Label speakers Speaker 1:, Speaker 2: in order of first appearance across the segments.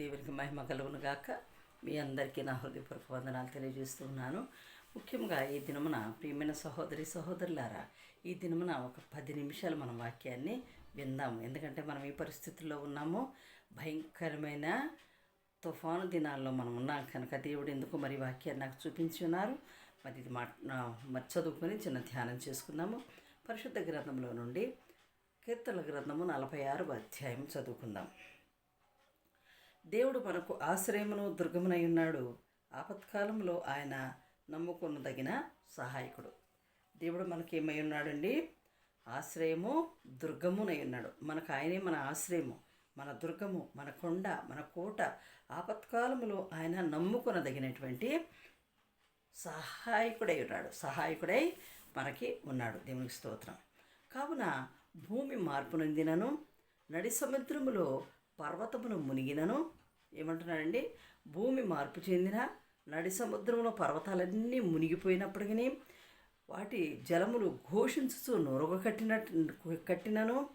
Speaker 1: దేవునికి మహిమ కలుగును గాక. మీ అందరికీ నా హృదయపూర్వక వందనాలు తెలియజేస్తున్నాను. ముఖ్యంగా ఈ దినమున ప్రియమైన సహోదరి సహోదరులారా ఈ దినమున ఒక పది నిమిషాలు మన వాక్యాన్ని విందాము. ఎందుకంటే మనం ఈ పరిస్థితుల్లో ఉన్నాము. భయంకరమైన తుఫాను దినాల్లో మనం ఉన్నాం కనుక దేవుడు ఎందుకు మరి వాక్యాన్ని నాకు చూపించి ఉన్నారు? మరి ఇది మా మరి చదువుకొని చిన్న ధ్యానం చేసుకుందాము. పరిశుద్ధ గ్రంథంలో నుండి కీర్తన గ్రంథము నలభై ఆరు అధ్యాయం చదువుకుందాం. దేవుడు మనకు ఆశ్రయమును దుర్గమునై ఉన్నాడు. ఆపత్కాలంలో ఆయన నమ్ముకున్నదగిన సహాయకుడు. దేవుడు మనకి ఏమై ఉన్నాడండి? ఆశ్రయము దుర్గమునై ఉన్నాడు. మనకు ఆయనే మన ఆశ్రయము మన దుర్గము మన కొండ మన కోట. ఆపత్కాలములో ఆయన నమ్ముకొనదగినటువంటి సహాయకుడై ఉన్నాడు. సహాయకుడై మనకి ఉన్నాడు. దేవునికి స్తోత్రం. కావున భూమి మార్పు నొందినను నడి సముద్రములో పర్వతమును మునిగినను. ఏమంటున్నాడండి? భూమి మార్పు చెందిన నడి సముద్రంలో పర్వతాలన్నీ మునిగిపోయినప్పటికీ వాటి జలములు ఘోషించుతూ నొరగ కట్టినట్టు కట్టినను.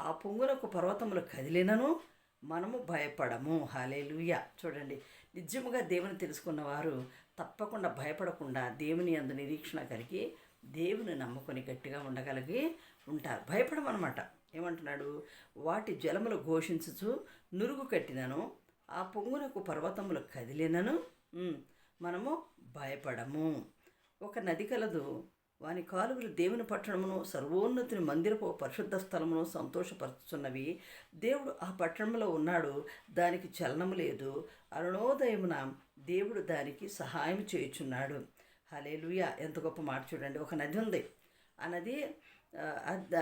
Speaker 1: ఆ పొంగులకు పర్వతములు కదిలినను. మనము భయపడము. హాలేలుయ. చూడండి. నిజముగా దేవుని తెలుసుకున్న వారు తప్పకుండా భయపడకుండా దేవుని అందు నిరీక్షణ కలిగి దేవుని నమ్ముకొని గట్టిగా ఉండగలిగి ఉంటారు. భయపడమన్నమాట ఏమంటున్నాడు? వాటి జలములు ఘోషించుచు నురుగు కట్టినను ఆ పొంగునకు పర్వతములు కదిలినను మనము భయపడము. ఒక నది కలదు. వాని కాలువలు దేవుని పట్టణమును సర్వోన్నతిని మందిరపు పరిశుద్ధ స్థలమును సంతోషపరుచున్నవి దేవుడు ఆ పట్టణంలో ఉన్నాడు. దానికి చలనము లేదు. అరుణోదయమున దేవుడు దానికి సహాయం చేయుచున్నాడు. హలేలుయ ఎంత గొప్ప మాట చూడండి. ఒక నది ఉంది. ఆ నది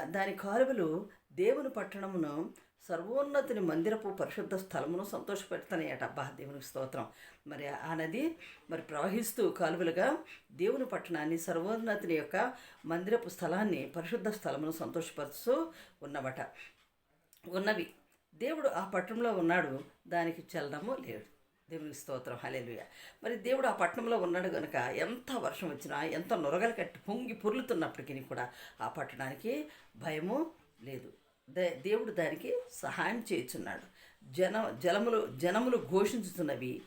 Speaker 1: దాని కాలువలు దేవుని పట్టణమును సర్వోన్నతిని మందిరపు పరిశుద్ధ స్థలమును సంతోషపెడుతున్నాయట. అబ్బా దేవునికి స్తోత్రం. మరి ఆ నది మరి ప్రవహిస్తూ కాలువలుగా దేవుని పట్టణాన్ని సర్వోన్నతిని యొక్క మందిరపు స్థలాన్ని పరిశుద్ధ స్థలమును సంతోషపరుస్తూ ఉన్నవట. ఉన్నవి. దేవుడు ఆ పట్టణంలో ఉన్నాడు దానికి చలనము లేడు దేవునికి స్తోత్రం. హలేలుయ మరి దేవుడు ఆ పట్టణంలో ఉన్నాడు కనుక ఎంత వర్షం వచ్చినా ఎంత నొరగలు కట్టి పొంగి పొర్లుతున్నప్పటికీ కూడా ఆ పట్టణానికి భయము లేదు. దే దేవుడు దానికి సహాయం చేయుచున్నాడు. జన జలములు జనములు ఘోషించుతున్నవి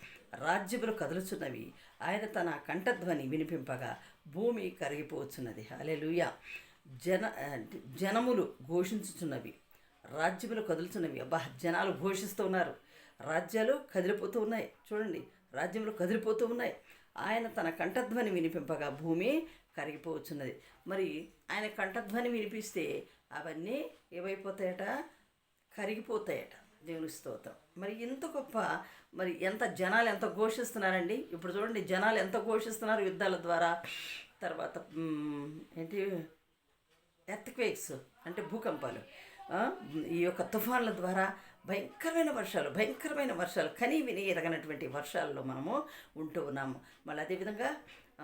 Speaker 1: రాజ్యములు కదులుచున్నవి ఆయన తన కంఠధ్వని వినిపింపగా భూమి కరిగిపోవచ్చున్నది హల్లెలూయా. జన జనములు ఘోషించుచున్నవి రాజ్యములు కదులుచున్నవి. అబ్బా జనాలు ఘోషిస్తున్నారు రాజ్యాలు కదిలిపోతూ ఉన్నాయి. చూడండి రాజ్యములు కదిలిపోతూ ఉన్నాయి. ఆయన తన కంఠధ్వని వినిపింపగా భూమి కరిగిపోవచ్చున్నది మరి ఆయన కంఠధ్వని వినిపిస్తే అవన్నీ ఏమైపోతాయట? కరిగిపోతాయట. దేవుని స్తోత్రం. మరి ఇంత గొప్ప మరి ఎంత జనాలు ఎంత ఘోషిస్తున్నారండి? ఇప్పుడు చూడండి జనాలు ఎంత ఘోషిస్తున్నారు యుద్ధాల ద్వారా. తర్వాత ఏంటి? ఎర్త్క్వేక్స్ అంటే భూకంపాలు. ఈ యొక్క తుఫాన్ల ద్వారా భయంకరమైన వర్షాలు భయంకరమైన వర్షాలు కని విని ఎరగనటువంటి వర్షాల్లో మనము ఉంటూ ఉన్నాము. మళ్ళీ అదేవిధంగా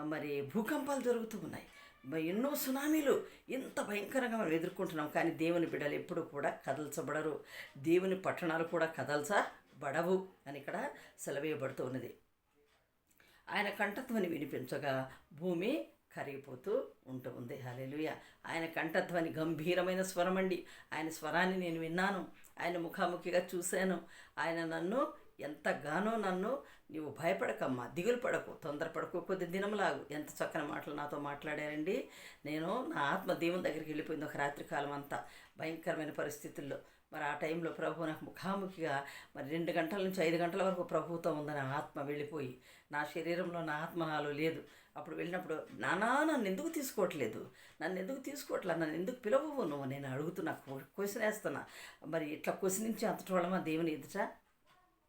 Speaker 1: మరి భూకంపాలు జరుగుతూ ఉన్నాయి. మరి ఎన్నో సునామీలు ఇంత భయంకరంగా మనం ఎదుర్కొంటున్నాం. కానీ దేవుని బిడ్డలు ఎప్పుడు కూడా కదల్చబడరు. దేవుని పట్టణాలు కూడా కదల్చబడవు అని ఇక్కడ సెలవేయబడుతూ ఉన్నది. ఆయన కంఠధ్వని వినిపించగా భూమి కరిగిపోతూ ఉంటూ ఉంది. హల్లెలూయా. ఆయన కంఠధ్వని గంభీరమైన స్వరం అండి ఆయన స్వరాన్ని నేను విన్నాను. ఆయన ముఖాముఖిగా చూశాను. ఆయన నన్ను ఎంతగానో నన్ను నీవు భయపడకమ్మా దిగులు పడకు తొందరపడకు కొద్ది దినములాగు. ఎంత చక్కని మాటలు నాతో మాట్లాడారండి. నేను నా ఆత్మ దేవుని దగ్గరికి వెళ్ళిపోయింది ఒక రాత్రి కాలం అంతా. భయంకరమైన పరిస్థితుల్లో. మరి ఆ టైంలో ప్రభు నాకు ముఖాముఖిగా మరి రెండు గంటల నుంచి ఐదు గంటల వరకు ప్రభుత్వం ఉందని నా ఆత్మ వెళ్ళిపోయి నా శరీరంలో నా ఆత్మ నాలో లేదు. అప్పుడు వెళ్ళినప్పుడు నానా నన్ను ఎందుకు తీసుకోవట్లేదు? నన్ను ఎందుకు తీసుకోవట్లేదు నన్ను ఎందుకు పిలవవు నువ్వు? నేను అడుగుతున్నా క్వశ్చన్ వేస్తున్నా. మరి ఇట్లా క్వశ్చనించి నుంచి అంతటి వాళ్ళమా? దేవుని ఎదుట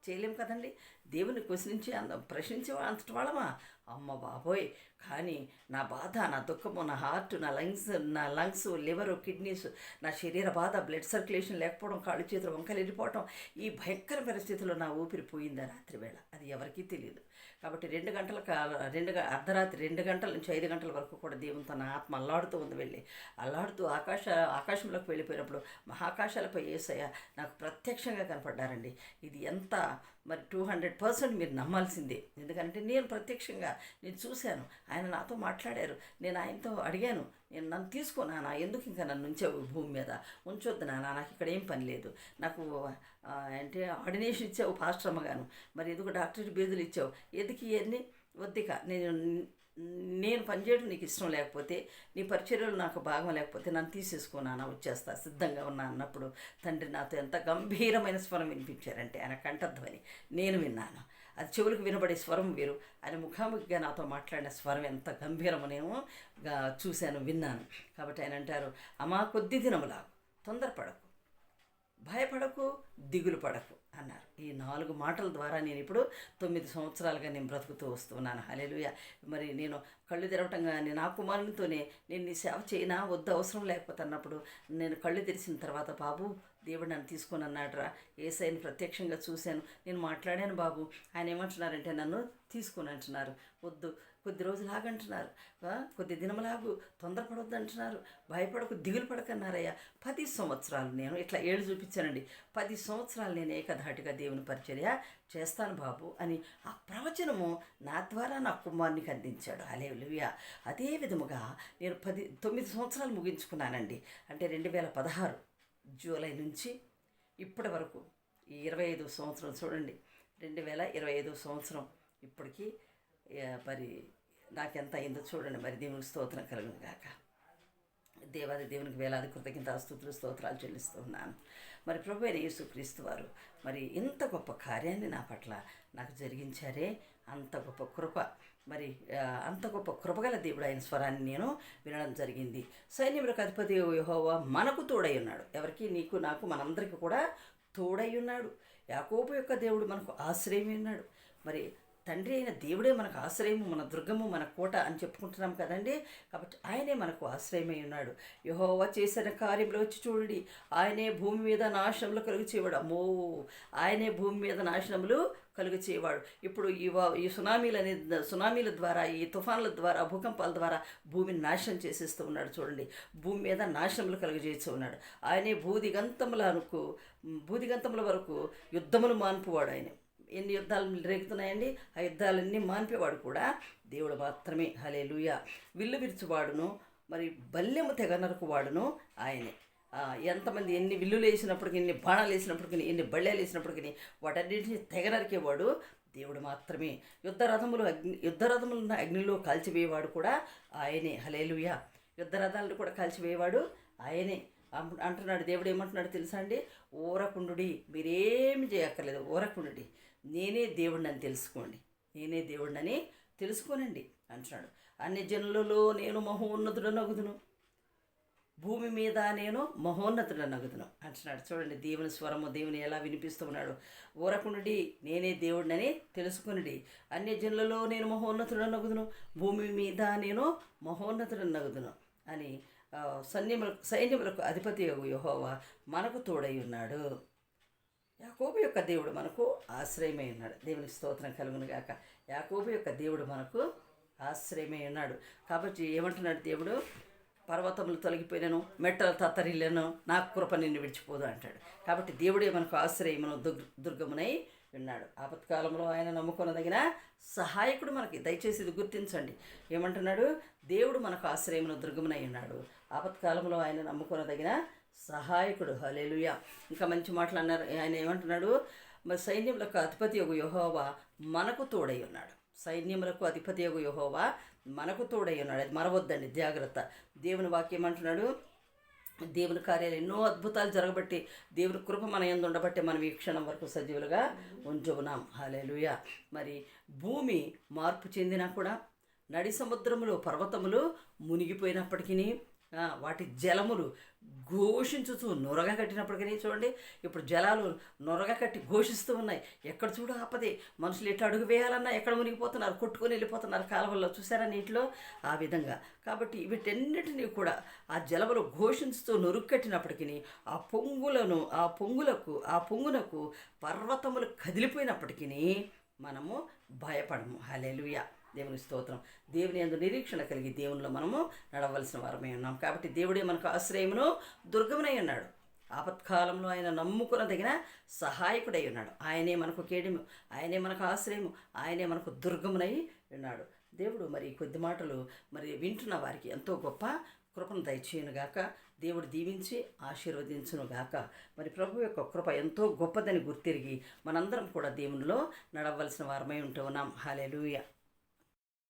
Speaker 1: చేయలేం కదండి? దేవుని క్వశ్చనించి అంత ప్రశ్నించే అంతటి వాళ్ళమా? అమ్మ బాబోయ్! కానీ నా బాధ నా దుఃఖము నా హార్ట్ నా లంగ్స్ నా లంగ్స్ లివర్ కిడ్నీస్ నా శరీర బాధ బ్లడ్ సర్క్యులేషన్ లేకపోవడం కాళ్ళు చేతులు వంకలు వెళ్ళిపోవడం ఈ భయంకర పరిస్థితిలో నా ఊపిరి పోయింది రాత్రి వేళ. అది ఎవరికీ తెలియదు కాబట్టి రెండు గంటల కాల రెండు గ- అర్ధరాత్రి రెండు గంటల నుంచి ఐదు గంటల వరకు కూడా దేవునితో నా ఆత్మ అల్లాడుతూ ఉంది వెళ్ళి. అల్లాడుతూ ఆకాశ ఆకాశంలోకి వెళ్ళిపోయినప్పుడు మహాకాశాలపై ఏసయ్య నాకు ప్రత్యక్షంగా కనపడ్డారండి. ఇది ఎంత మరి టూ హండ్రెడ్ పర్సెంట్ మీరు నమ్మాల్సిందే. ఎందుకంటే నేను ప్రత్యక్షంగా నేను చూశాను. ఆయన నాతో మాట్లాడారు. నేను ఆయనతో అడిగాను నేను నన్ను తీసుకో నాన్న ఎందుకు ఇంకా నన్ను ఉంచావు భూమి మీద? ఉంచొద్దు నాన్న నాకు ఇక్కడ ఏం పని లేదు. నాకు అంటే ఆర్డినేషన్ ఇచ్చావు పాస్టర్ అమ్మగాను మరి ఎందుకు డాక్టరేట్ బీదులు ఇచ్చావు? ఎందుకు ఇవన్నీ? వద్దిక నేను నేను పనిచేయడం నీకు ఇష్టం లేకపోతే నీ పరిచర్యలు నాకు భాగం లేకపోతే నన్ను తీసేసుకున్నాను వచ్చేస్తా సిద్ధంగా ఉన్నా అన్నప్పుడు తండ్రి నాతో ఎంత గంభీరమైన స్వరం వినిపించారంటే ఆయన కంఠధ్వని నేను విన్నాను. అది చెవులకు వినబడే స్వరం వేరు. ఆయన ముఖాముఖిగా నాతో మాట్లాడిన స్వరం ఎంత గంభీరమనేమో చూశాను విన్నాను. కాబట్టి ఆయన అంటారు అమ్మా కొద్ది దినములాగు తొందరపడకు. భయపడకు దిగులు పడకు అన్నారు. ఈ నాలుగు మాటల ద్వారా నేను ఇప్పుడు తొమ్మిది సంవత్సరాలుగా నేను బ్రతుకుతూ వస్తున్నాను. హలేలుయ మరి నేను కళ్ళు తెరవటం కానీ నా కుమారునితోనే నేను నీ సేవ చేయనా వద్దు అవసరం లేకపోతే అన్నప్పుడు నేను కళ్ళు తెరిచిన తర్వాత బాబు దేవుడు నన్ను తీసుకొని అన్నాడరా. ఏసైని ప్రత్యక్షంగా చూశాను. నేను మాట్లాడాను బాబు. ఆయన ఏమంటున్నారంటే నన్ను తీసుకొని అంటున్నారు. వద్దు కొద్ది రోజులు ఆగంటున్నారు కొద్ది దినములాగు తొందరపడొద్దు అంటున్నారు భయపడకు దిగులు పడకన్నారయ్యా. పది సంవత్సరాలు నేను ఇట్లా ఏడు చూపించానండి. పది సంవత్సరాలు నేను ఏకధాటిగా దేవుని పరిచర్య చేస్తాను బాబు అని ఆ ప్రవచనము నా ద్వారా నా కుమారునికి అందించాడు. అలే అలేలుయ అదే విధముగా నేను పది తొమ్మిది సంవత్సరాలు ముగించుకున్నానండి. అంటే రెండు వేల పదహారు జూలై నుంచి ఇప్పటి వరకు ఈ ఇరవై ఐదు సంవత్సరం చూడండి. రెండు వేల ఇరవై ఐదు సంవత్సరం ఇప్పటికీ మరి నాకెంత అయిందో చూడండి మరి దేవునికి స్తోత్రం కలుగును గాక. దేవాది దేవునికి వేలాది కృతజ్ఞత స్థుతులు స్తోత్రాలు చెల్లిస్తూ ఉన్నాను మరి ప్రభు అయిన యేసుక్రీస్తు వారు మరి ఇంత గొప్ప కార్యాన్ని నా పట్ల నాకు జరిగించారే అంత గొప్ప కృప మరి అంత గొప్ప కృపగల దేవుడు ఆయన స్వరాన్ని నేను వినడం జరిగింది. సైన్యములకు అధిపతి యహోవా మనకు తోడై ఉన్నాడు. ఎవరికి నీకు నాకు మనందరికీ కూడా తోడై ఉన్నాడు. యాకోబు యొక్క దేవుడు మనకు ఆశ్రయమై ఉన్నాడు. మరి తండ్రి అయిన దేవుడే మనకు ఆశ్రయము మన దుర్గము మన కోట అని చెప్పుకుంటున్నాం కదండి. కాబట్టి ఆయనే మనకు ఆశ్రయమై ఉన్నాడు. యహోవా చేసిన కార్యంలో వచ్చి చూడండి. ఆయనే భూమి మీద నాశనములు కలుగు చేయవాడు అమ్మో! ఆయనే భూమి మీద నాశనములు కలుగు చేయవాడు ఇప్పుడు ఈ వా- ఈ సునామీల అనే సునామీల ద్వారా ఈ తుఫాన్ల ద్వారా భూకంపాల ద్వారా భూమిని నాశనం చేసేస్తూ ఉన్నాడు చూడండి. భూమి మీద నాశనములు కలుగజేస్తూ ఉన్నాడు. ఆయనే భూదిగంతములకు భూదిగంతముల వరకు యుద్ధములు మాన్పువాడు ఆయన. ఎన్ని యుద్ధాలు రేగుతున్నాయండి ఆ యుద్ధాలన్నీ మాన్పేవాడు కూడా దేవుడు మాత్రమే. హలే విల్లు విరుచువాడును మరి బల్యము తెగ నరకువాడును ఆయనే. ఎంతమంది ఎన్ని విల్లులు వేసినప్పటికీ ఎన్ని బాణాలు వేసినప్పటికీ ఎన్ని బళ్ళేలు వేసినప్పటికీ వాటన్నిటిని తెగ నరికేవాడు దేవుడు మాత్రమే. యుద్ధ రథములు అగ్ని యుద్ధరథములను అగ్నిలో కాల్చివేయవాడు కూడా ఆయనే. హలేలుయ యుద్ధ రథాలను కూడా కాల్చివేయవాడు ఆయనే. అంటున్నాడు దేవుడు ఏమంటున్నాడు తెలుసా అండి? ఊరకుండుడి. మీరేమి చేయక్కర్లేదు. ఊరకుండుడి. నేనే దేవుడిని తెలుసుకోండి. నేనే దేవుడిని తెలుసుకోనండి అంటున్నాడు. అన్ని జనులలో నేను మహోన్నతుడనగుదును భూమి మీద నేను మహోన్నతుడనగుదును అంటున్నాడు. చూడండి దేవుని స్వరము దేవుని ఎలా వినిపిస్తూ ఉన్నాడు. ఊరకుండుడి నేనే దేవుడినని తెలుసుకునుడి. అన్ని జనులలో నేను మహోన్నతుడనగుదును భూమి మీద నేను మహోన్నతుడనగుదును అని సైన్యములకు సైన్యములకు అధిపతి యహోవా మనకు తోడై ఉన్నాడు. యాకోబు యొక్క దేవుడు మనకు ఆశ్రయమై ఉన్నాడు. దేవునికి స్తోత్రం కలుగును గాక. యాకోబు యొక్క దేవుడు మనకు ఆశ్రయమై ఉన్నాడు. కాబట్టి ఏమంటున్నాడు దేవుడు? పర్వతములు తొలగిపోయినను మెట్టలు తత్తరిల్లను నా కృప నిన్ను విడిచిపోదు అంటాడు. కాబట్టి దేవుడే మనకు ఆశ్రయమును దుర్ దుర్గమునై ఉన్నాడు. ఆపత్కాలంలో ఆయన నమ్ముకొనదగిన సహాయకుడు మనకి దయచేసి ఇది గుర్తించండి. ఏమంటున్నాడు? దేవుడు మనకు ఆశ్రయమును దుర్గమునై ఉన్నాడు. ఆపత్కాలంలో ఆయన నమ్ముకొనదగిన సహాయకుడు. హలేలుయ ఇంకా మంచి మాటలు అన్నారు. ఆయన ఏమంటున్నాడు? మరి సైన్యములకు అధిపతి యొక్క యహోవా మనకు తోడై ఉన్నాడు. సైన్యములకు అధిపతి యొక్క యహోవా మనకు తోడై ఉన్నాడు. అది మరవద్దండి. జాగ్రత్త. దేవుని వాక్యం అంటున్నాడు. దేవుని కార్యాలు ఎన్నో అద్భుతాలు జరగబట్టి దేవుని కృప మన ఎందు ఉండబట్టి మనం ఈ క్షణం వరకు సజీవులుగా ఉంచుకున్నాం హాలేలుయ మరి భూమి మార్పు చెందినా కూడా నడి సముద్రములో పర్వతములు మునిగిపోయినప్పటికీ వాటి జలములు ఘోషించుతూ నొరగ కట్టినప్పటికీ చూడండి. ఇప్పుడు జలాలు నొరగ కట్టి ఘోషిస్తూ ఉన్నాయి. ఎక్కడ చూడు ఆపదే. మనుషులు ఎట్లా అడుగు వేయాలన్నా ఎక్కడ మునిగిపోతున్నారు? కొట్టుకొని వెళ్ళిపోతున్నారు కాలువల్లో. చూసారా నీటిలో? ఆ విధంగా. కాబట్టి వీటన్నిటినీ కూడా ఆ జలములు ఘోషించుతూ నొరుగు కట్టినప్పటికీ ఆ పొంగులను ఆ పొంగులకు ఆ పొంగునకు పర్వతములు కదిలిపోయినప్పటికీ మనము భయపడము. హలేలుయా దేవుని స్తోత్రం. దేవుని ఎందు నిరీక్షణ కలిగి దేవునిలో మనము నడవలసిన వారమై ఉన్నాం. కాబట్టి దేవుడే మనకు ఆశ్రయమును దుర్గమునై ఉన్నాడు. ఆపత్కాలంలో ఆయన నమ్ముకునదగిన సహాయకుడై ఉన్నాడు. ఆయనే మనకు కేడిము ఆయనే మనకు ఆశ్రయము ఆయనే మనకు దుర్గమునై ఉన్నాడు. దేవుడు మరి కొద్ది మాటలు మరి వింటున్న వారికి ఎంతో గొప్ప కృపను దయచేయునుగాక దేవుడు దీవించి ఆశీర్వదించునుగాక మరి ప్రభు యొక్క కృప ఎంతో గొప్పదని గుర్తిరిగి మనందరం కూడా దేవునిలో నడవలసిన వారమై ఉంటూ ఉన్నాం. హాలెలూయ